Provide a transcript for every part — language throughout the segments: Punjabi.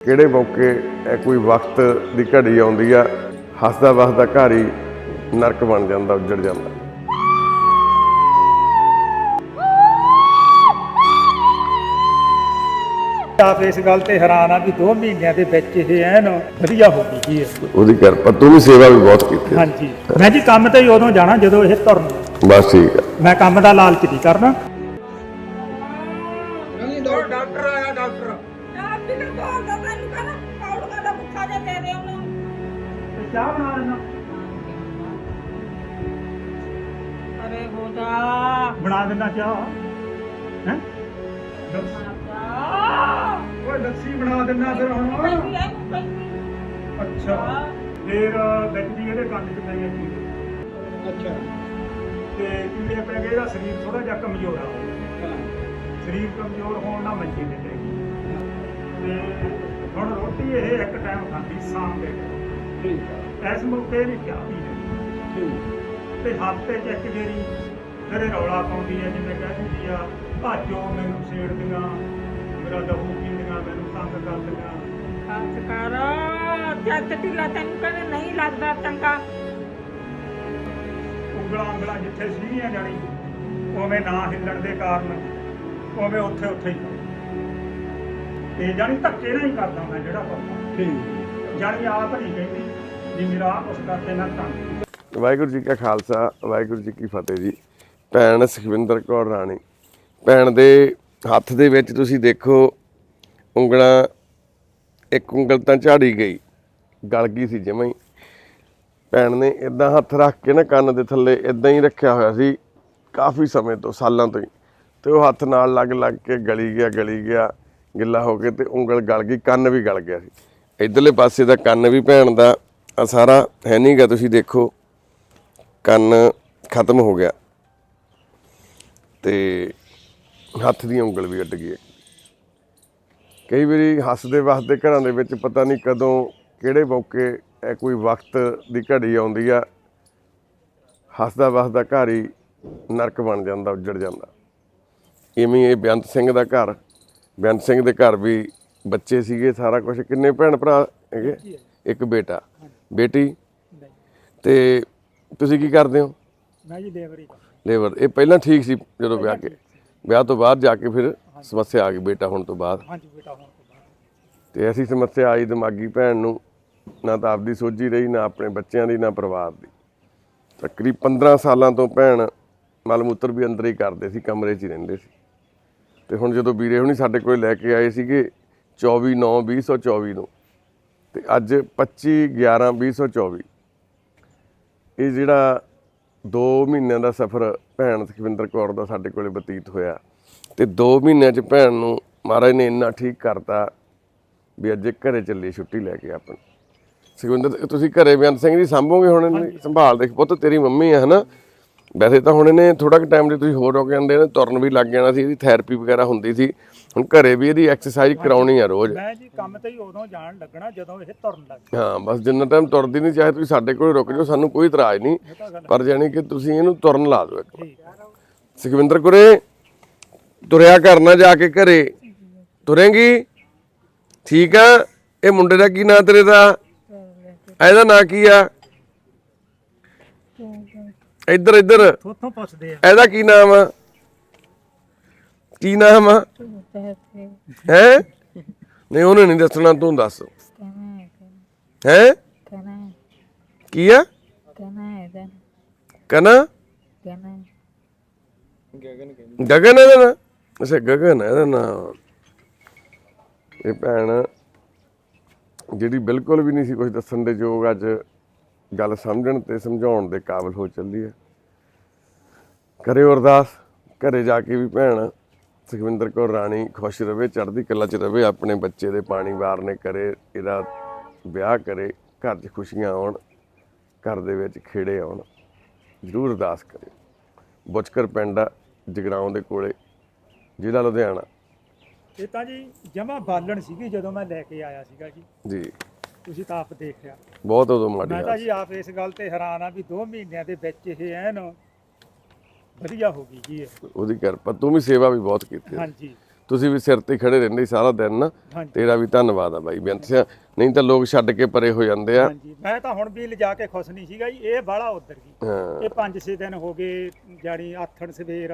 ਕਿਹੜੇ ਮੌਕੇ ਇਹ ਕੋਈ ਵਕਤ ਦੀ ਘੜੀ ਆਉਂਦੀ ਆ ਹੱਸਦਾ ਵਸਦਾ ਘਰ ਹੀ ਨਰਕ ਬਣ ਜਾਂਦਾ ਉੱਜੜ ਜਾਂਦਾ। ਆਪ ਇਸ ਗੱਲ ਤੇ ਹੈਰਾਨ ਆ ਵੀ 2 ਮਹੀਨਿਆਂ ਦੇ ਵਿੱਚ ਇਹ ਐਨ ਵਧੀਆ ਹੋ ਗਈ ਜੀ ਇਹ। ਉਹਦੀ ਕਿਰਪਾ ਤੂੰ ਵੀ ਸੇਵਾ ਵੀ ਬਹੁਤ ਕੀਤੀ। ਆ। ਹਾਂਜੀ। ਮੈਂ ਜੀ ਕੰਮ ਤੇ ਹੀ ਉਦੋਂ ਜਾਣਾ ਜਦੋਂ ਇਹ ਤੁਰਨ ਬਸ ਠੀਕ ਆ। ਮੈਂ ਕੰਮ ਦਾ ਲਾਲਚ ਨਹੀਂ ਕਰਨਾ। ਅਰੇ ਬੋਦਾ ਬਣਾ ਦੇਣਾ ਚਾਹ ਹੈ? ਓਏ ਲੱਸੀ ਬਣਾ ਦੇਣਾ ਫਿਰ ਹੁਣ। ਅੱਛਾ। ਫਿਰ ਗੱਡੀ ਇਹਦੇ ਕੰਨ ਚ ਪਈ ਹੈ ਅੱਛਾ। ਤੇ ਪੈ ਗਏ ਇਹਦਾ ਸਰੀਰ ਥੋੜਾ ਜਿਹਾ ਕਮਜ਼ੋਰ ਆ। ਸਰੀਰ ਕਮਜ਼ੋਰ ਹੋਣ ਨਾਲ ਮੰਜੇ ਤੇ ਪੈ ਗਈ। ਤੇ ਹੁਣ ਰੋਟੀ ਇਹ ਇੱਕ ਟਾਈਮ ਖਾਂਦੀ ਸ਼ਾਮ ਦੇ। ਠੀਕ ਇਸ ਮੌਕੇ ਨਹੀਂ ਚਾਹ ਪੀ ਠੀਕ। ਤੇ ਹਫ਼ਤੇ ਚ ਇੱਕ ਫਿਰ ਇਹ ਰੌਲਾ ਪਾਉਂਦੀ ਹੈ ਜਿਵੇਂ ਕਹਿ ਦਿੰਦੀ ਆ ਭਾਜੋ ਮੈਨੂੰ ਛੇੜਦੀਆਂ ਮੇਰਾ ਲਹੂ ਪੀਂਦੀਆਂ ਮੈਨੂੰ ਤੰਗ ਕਰਦੀਆਂ। ਹੱਥ ਕਰ ਜੱਟ ਢਿੱਲਾ ਤੈਨੂੰ ਕਹਿੰਦੇ ਨਹੀਂ ਲੱਗਦਾ ਚੰਗਾ। ਉਂਗਲਾਂ ਉਂਗਲਾਂ ਜਿੱਥੇ ਸੀਗੀਆਂ ਜਾਣੀ ਉਵੇਂ ਨਾ ਹਿੱਲਣ ਦੇ ਕਾਰਨ ਉਵੇਂ ਉੱਥੇ ਉੱਥੇ ਹੀ ਤੇ ਜਾਣੀ ਧੱਕੇ ਨਾਲ ਹੀ ਕਰਦਾ ਮੈਂ ਜਿਹੜਾ ਕਰਦਾ ਠੀਕ। ਜਾਣੀ ਆਪ ਨਹੀਂ ਕਹਿੰਦੀ ਵੀ ਮੇਰਾ ਉਸ ਕਰਕੇ ਨਾ ਤੰਗ। ਵਾਹਿਗੁਰੂ ਜੀ ਕਾ ਖਾਲਸਾ, ਵਾਹਿਗੁਰੂ ਜੀ ਕੀ ਫਤਿਹ ਜੀ। ਭੈਣ ਸੁਖਵਿੰਦਰ ਕੌਰ ਰਾਣੀ, ਭੈਣ ਦੇ ਹੱਥ ਦੇ ਵਿੱਚ ਤੁਸੀਂ ਦੇਖੋ ਉਂਗਲਾਂ, ਇੱਕ ਉਂਗਲ ਤਾਂ ਝਾੜੀ ਗਈ, ਗਲ ਗਈ ਸੀ ਜਮਾਂ ਹੀ। ਭੈਣ ਨੇ ਇਦਾਂ ਹੱਥ ਰੱਖ ਕੇ ਨਾ ਕੰਨ ਦੇ ਥੱਲੇ ਇਦਾਂ ਹੀ ਰੱਖਿਆ ਹੋਇਆ ਸੀ, ਕਾਫੀ ਸਮੇਂ ਤੋਂ, ਸਾਲਾਂ ਤੋਂ ਹੀ। ਤੇ ਉਹ ਹੱਥ ਨਾਲ ਲੱਗ ਲੱਗ ਕੇ ਗਲੀ ਗਿਆ ਗਲੀ ਗਿਆ, ਗਿੱਲਾ ਹੋ ਕੇ ਤੇ ਉਂਗਲ ਗਲ ਗਈ, ਕੰਨ ਵੀ ਗਲ ਗਿਆ ਸੀ। ਇਧਰਲੇ ਪਾਸੇ ਦਾ ਕੰਨ ਵੀ ਭੈਣ ਦਾ ਆ ਸਾਰਾ ਹੈ ਨਹੀਂਗਾ ਤੁਸੀਂ ਦੇਖੋ। ਕੰਨ ਖਤਮ ਹੋ ਗਿਆ। ਤੇ ਹੱਥ ਦੀ ਉਂਗਲ ਵੀ ਅੱਡ ਗਈ ਕਈ ਵਾਰੀ ਹੱਸਦੇ ਵਸਦੇ ਘਰਾਂ ਦੇ ਵਿੱਚ ਪਤਾ ਨਹੀਂ ਕਦੋਂ, ਕਿਹੜੇ ਮੌਕੇ ਇਹ ਕੋਈ ਵਕਤ ਦੀ ਘੜੀ ਆਉਂਦੀ ਆ। ਹੱਸਦਾ ਵਸਦਾ ਘਰ ਹੀ ਨਰਕ ਬਣ ਜਾਂਦਾ, ਉੱਜੜ ਜਾਂਦਾ। ਇਵੇਂ ਇਹ ਬੇਅੰਤ ਸਿੰਘ ਦਾ ਘਰ, ਬੇਅੰਤ ਸਿੰਘ ਦੇ ਘਰ ਵੀ ਬੱਚੇ ਸੀਗੇ ਸਾਰਾ ਕੁਝ ਕਿੰਨੇ ਭੈਣ ਭਰਾ ਹੈਗੇ? ਇੱਕ ਬੇਟਾ। ਬੇਟੀ? ਤੇ ਤੁਸੀਂ ਕੀ ਕਰਦੇ ਹੋ? ਮੈਂ ਜੀ ਲੇਬਰੀ ਲੇਬਰ ਇਹ ਪਹਿਲਾਂ ਠੀਕ ਸੀ ਜਦੋਂ ਵਿਆਹ ਕੇ ਵਿਆਹ ਤੋਂ ਬਾਅਦ ਜਾ ਕੇ ਫਿਰ ਸਮੱਸਿਆ ਆ ਗਈ ਬੇਟਾ ਹੋਣ ਤੋਂ ਬਾਅਦ। ਹਾਂਜੀ ਬੇਟਾ ਹੋਣ ਤੋਂ ਬਾਅਦ। ਤੇ ਐਸੀ ਸਮੱਸਿਆ ਆਈ ਦਿਮਾਗੀ ਭੈਣ ਨੂੰ ਨਾ ਤਾਂ ਆਪਦੀ ਸੋਝੀ ਰਹੀ ਨਾ ਆਪਣੇ ਬੱਚਿਆਂ ਦੀ ਨਾ ਪਰਿਵਾਰ ਦੀ। ਤਕਰੀਬ 15 ਸਾਲਾਂ ਤੋਂ ਭੈਣ ਮਲ ਮੂਤਰ ਵੀ ਅੰਦਰ ਹੀ ਕਰਦੇ ਸੀ ਕਮਰੇ 'ਚ ਹੀ ਰਹਿੰਦੇ ਸੀ। ਤੇ ਹੁਣ ਜਦੋਂ ਵੀਰੇ ਹੁਣੀ ਸਾਡੇ ਕੋਲ ਲੈ ਕੇ ਆਏ ਸੀਗੇ 24 9 2024 ਨੂੰ ਤੇ ਅੱਜ 25 11 2024 ਇਹ ਜਿਹੜਾ 2 ਮਹੀਨਿਆਂ ਦਾ ਸਫ਼ਰ ਭੈਣ ਸੁਖਵਿੰਦਰ ਕੌਰ ਦਾ ਸਾਡੇ ਕੋਲੇ ਬਤੀਤ ਹੋਇਆ ਤੇ 2 ਮਹੀਨਿਆਂ 'ਚ ਭੈਣ ਨੂੰ ਮਹਾਰਾਜ ਨੇ ਇੰਨਾ ਠੀਕ ਕਰਤਾ ਵੀ ਅੱਜ ਘਰੇ ਚੱਲੀ ਛੁੱਟੀ ਲੈ ਕੇ ਆਪਣੀ। ਸੁਖਵਿੰਦਰ ਤੁਸੀਂ ਘਰੇ ਬੇਅੰਤ ਸਿੰਘ ਜੀ ਸੰਭੋਗੇ ਹੁਣ? ਸੰਭਾਲ ਦੇਖ ਪੁੱਤ ਤੇਰੀ ਮੰਮੀ ਹੈ ਹਨਾ? ਵੈਸੇ ਤਾਂ ਹੁਣ ਇਹਨੇ ਥੋੜਾ ਕੁ ਟਾਈਮ ਲਈ ਤੁਸੀਂ ਹੋਰ ਹੋ ਕੇ ਆਂਦੇ ਨੇ ਤੁਰਨ ਵੀ ਲੱਗ ਜਾਣਾ ਸੀ ਇਹਦੀ ਥੈਰੇਪੀ ਵਗੈਰਾ ਹੁੰਦੀ ਸੀ। ਹੁਣ ਘਰੇ ਵੀ ਇਹਦੀ ਐਕਸਰਸਾਈਜ਼ ਕਰਾਉਣੀ ਆ ਰੋਜ਼। ਮੈਂ ਜੀ ਕੰਮ ਤੇ ਹੀ ਉਦੋਂ ਜਾਣ ਲੱਗਣਾ ਜਦੋਂ ਇਹ ਤੁਰਨ ਲੱਗ ਹਾਂ ਬਸ ਜਿੰਨਾ ਟਾਈਮ ਤੁਰਦੀ ਨਹੀਂ ਚਾਹੇ ਤੁਸੀਂ ਸਾਡੇ ਕੋਲ ਰੁਕ ਜਾਓ ਸਾਨੂੰ ਕੋਈ ਇਤਰਾਜ਼ ਨਹੀਂ। ਪਰ ਜਾਣੀ ਕਿ ਤੁਸੀਂ ਇਹਨੂੰ ਤੁਰਨ ਲਾ ਦਿਓ ਇੱਕ ਵਾਰ। ਠੀਕ ਸੁਖਵਿੰਦਰ ਕੁਰੇ ਤੁਰਿਆ ਕਰਨਾ ਜਾ ਕੇ ਘਰੇ। ਤੁਰੇਂਗੀ? ਠੀਕ ਆ? ਇਹ ਮੁੰਡੇ ਦਾ ਕੀ ਨਾਂ ਤੇਰੇ ਦਾ? ਇਹਦਾ ਨਾਂ ਕੀ ਆ? ਇੱਧਰ ਇੱਧਰ। ਥੋਥੋਂ ਪੁੱਛਦੇ ਆ। ਇਹਦਾ ਕੀ ਨਾਮ ਆ? ਕੀ ਨਾਮ ਆ? ਹੈ? ਨਹੀਂ ਉਹਨੇ ਨਹੀਂ ਦੱਸਣਾ ਤੂੰ ਦੱਸ। ਹੈ? ਕੀ ਆ? ਕਨਾ? ਗਗਨ ਇਹਦਾ ਨਾਂ? ਅੱਛਾ ਗਗਨ ਇਹਦਾ ਨਾਮ ਇਹ ਭੈਣ ਜਿਹੜੀ ਬਿਲਕੁਲ ਵੀ ਨਹੀਂ ਸੀ ਕੁਝ ਦੱਸਣ ਦੇ ਯੋਗ ਅੱਜ ਗੱਲ ਸਮਝਣ ਤੇ ਸਮਝਾਉਣ ਦੇ ਕਾਬਿਲ ਹੋ ਚੱਲੀ ਹੈ ਕਰਿਓ ਅਰਦਾਸ ਘਰੇ ਜਾ ਕੇ ਵੀ ਭੈਣ ਸੁਖਵਿੰਦਰ ਕੌਰ ਰਾਣੀ ਖੁਸ਼ ਰਵੇ ਚੜ੍ਹਦੀ ਕਲਾ 'ਚ ਰਵੇ ਆਪਣੇ ਬੱਚੇ ਦੇ ਪਾਣੀ ਵਾਰਨੇ ਕਰੇ ਇਹਦਾ ਵਿਆਹ ਕਰੇ ਘਰ 'ਚ ਖੁਸ਼ੀਆਂ ਆਉਣ ਘਰ ਦੇ ਵਿੱਚ ਖੇੜੇ ਆਉਣ ਜ਼ਰੂਰ ਅਰਦਾਸ ਕਰੇ। ਬੁਚਕਰ ਪਿੰਡ ਆ ਜਗਰਾਉਂ ਦੇ ਕੋਲੇ ਜ਼ਿਲ੍ਹਾ ਲੁਧਿਆਣਾ। ਇਹ ਤਾਂ ਜੀ ਜਮਾ ਬਾਲਣ ਸੀਗੀ ਜਦੋਂ ਮੈਂ ਲੈ ਕੇ ਆਇਆ ਸੀਗਾ ਜੀ। ਜੀ। ਤੁਸੀਂ ਤਾਂ ਆਪ ਦੇਖ ਲਿਆ। ਬਹੁਤ ਉਦੋਂ ਮਾੜੀ ਮੈਂ ਤਾਂ ਹਾਲਤ ਜੀ ਆਪ ਇਸ ਗੱਲ ਤੇ ਹੈਰਾਨ ਆ ਵੀ 2 ਮਹੀਨਿਆਂ ਦੇ ਵਿੱਚ ਇਹ ਐਨ ਵਧੀਆ ਹੋ ਗਈ ਜੀ ਇਹ। ਉਹਦੀ ਕਿਰਪਾ ਤੂੰ ਵੀ ਸੇਵਾ ਵੀ ਬਹੁਤ ਕੀਤੀ ਹੈ। ਹਾਂਜੀ ਤੁਸੀਂ ਵੀ ਸਿਰ ਤੇ ਖੜੇ ਰਹਿੰਦੇ ਸੀ ਸਾਰਾ ਦਿਨ ਨਾ ਹਾਂਜੀ। ਤੇਰਾ ਵੀ ਧੰਨਵਾਦ ਆ ਬਾਈ ਬੇਅੰਤ ਸਿੰਘ ਨਹੀਂ ਤਾਂ ਲੋਕ ਛੱਡ ਕੇ ਪਰੇ ਹੋ ਜਾਂਦੇ ਆ ਹਾਂਜੀ ਮੈਂ ਤਾਂ ਹੁਣ ਵੀ ਲਿਜਾ ਕੇ ਖੁਸ਼ ਨਹੀਂ ਸੀਗਾ ਜੀ ਇਹ ਬਾਹਲਾ ਉਧਰ ਗਈ ਹਾਂ ਇਹ 5-6 ਦਿਨ ਹੋ ਗਏ ਜਾਣੀ ਆਥਣ ਸਵੇਰ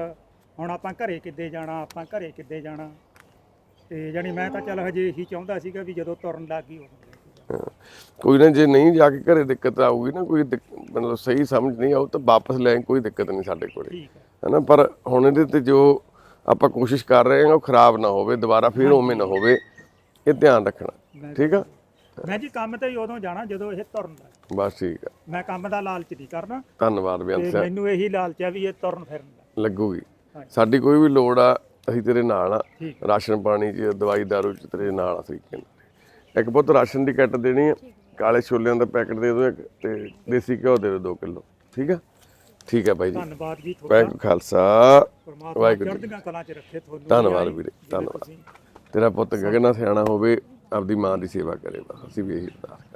ਹੁਣ ਆਪਾਂ ਘਰੇ ਕਿੱਦੇ ਜਾਣਾ ਆਪਾਂ ਘਰੇ ਕਿੱਦੇ ਜਾਣਾ ਤੇ ਜਾਣੀ ਮੈਂ ਤਾਂ ਚੱਲ ਹਜੇ ਇਹੀ ਚਾਹੁੰਦਾ ਸੀਗਾ ਵੀ ਜਦੋਂ ਤੁਰਨ ਲੱਗ ਗਈ ਉਦੋਂ। ਕੋਈ ਨਾ ਜੇ ਨਹੀਂ ਜਾ ਕੇ ਘਰੇ ਦਿੱਕਤ ਆਊਗੀ ਨਾ ਕੋਈ ਮਤਲਬ ਸਹੀ ਸਮਝ ਨਹੀਂ ਆਊ ਤਾਂ ਵਾਪਸ ਲੈ ਕੋਈ ਦਿੱਕਤ ਨਹੀਂ ਸਾਡੇ ਕੋਲੇ। ਹਨਾ ਪਰ ਹੁਣ ਇਹਦੇ ਤੇ ਜੋ ਆਪਾਂ ਕੋਸ਼ਿਸ਼ ਕਰ ਰਹੇ ਹਾਂ ਉਹ ਖਰਾਬ ਨਾ ਹੋਵੇ ਦੁਬਾਰਾ ਫਿਰ ਉਵੇਂ ਨਾ ਹੋਵੇ ਇਹ ਧਿਆਨ ਰੱਖਣਾ। ਠੀਕ ਆ? ਮੈਂ ਜੀ ਕੰਮ ਤੇ ਉਦੋਂ ਜਾਣਾ ਜਦੋਂ ਇਹ ਤੁਰਨ ਲੱਗ ਬਸ ਠੀਕ ਆ। ਮੈਂ ਕੰਮ ਦਾ ਲਾਲਚ ਨਹੀਂ ਕਰਨਾ ਧੰਨਵਾਦ ਬੇਅੰਤ ਸਿੰਘ ਮੈਨੂੰ ਇਹੀ ਲਾਲਚ ਆ ਵੀ ਇਹ ਤੁਰਨ ਫਿਰਨ ਲੱਗ ਲੱਗੂਗੀ। ਸਾਡੀ ਕੋਈ ਵੀ ਲੋੜ ਆ ਅਸੀਂ ਤੇਰੇ ਨਾਲ ਆ। ਰਾਸ਼ਨ ਪਾਣੀ ਚ ਦਵਾਈ ਦਾਰੂ ਚ ਤੇਰੇ ਨਾਲ ਆ ਤਰੀਕੇ ਨਾਲ। ਇੱਕ ਪੁੱਤ ਰਾਸ਼ਨ ਦੀ ਕਿੱਟ ਦੇਣੀ ਆ ਕਾਲੇ ਛੋਲਿਆਂ ਦਾ ਪੈਕਟ ਦੇ ਦਿਓ ਇੱਕ ਤੇ ਦੇਸੀ ਘਿਓ ਦੇ ਦਿਓ 2 ਕਿਲੋ ਠੀਕ ਆ? ਠੀਕ ਆ ਬਾਈ ਜੀ। ਧੰਨਵਾਦ ਜੀ ਤੁਹਾਡਾ। ਵਾਹਿਗੁਰੂ ਖਾਲਸਾ ਪਰਮਾਤਮਾ ਵਾਹਿਗੁਰੂ ਜੀ। ਚੜ੍ਹਦੀਆਂ ਕਲਾਂ 'ਚ ਰੱਖੇ ਤੁਹਾਨੂੰ। ਧੰਨਵਾਦ ਵੀਰੇ, ਧੰਨਵਾਦ। ਤੇਰਾ ਪੁੱਤ ਗਗਨਾ ਸਿਆਣਾ ਹੋਵੇ ਆਪਦੀ ਮਾਂ ਦੀ ਸੇਵਾ ਕਰੇ ਬਸ ਅਸੀਂ ਵੀ ਇਹੀ ਕਰਦੇ